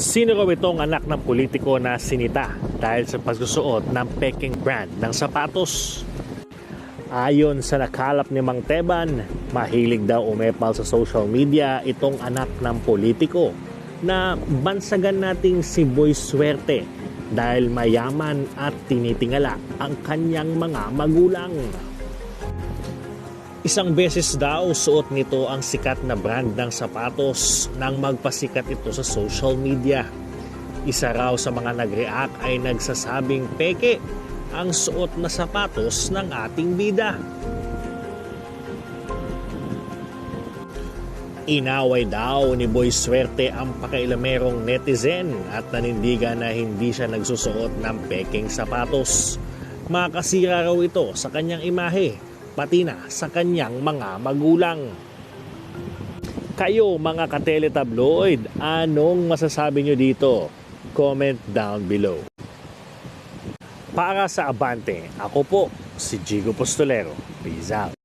Sino raw itong anak ng politiko na sinita dahil sa pagsusuot ng peking brand ng sapatos? Ayon sa nakalap ni Mang Teban, mahilig daw umepal sa social media itong anak ng politiko na bansagan nating si Boy Swerte dahil mayaman at tinitingala ang kanyang mga magulang. Isang beses daw suot nito ang sikat na brand ng sapatos nang magpasikat ito sa social media. Isa raw sa mga nag-react ay nagsasabing peke ang suot na sapatos ng ating bida. Inaway daw ni Boy Swerte ang pakailamerong netizen at nanindigan na hindi siya nagsusuot ng peking sapatos. Makasira raw ito sa kanyang imahe, pati na sa kanyang mga magulang. Kayo mga kateletabloid, anong masasabi nyo dito? Comment down below. Para sa Abante, ako po si Jigo Postolero. Peace out.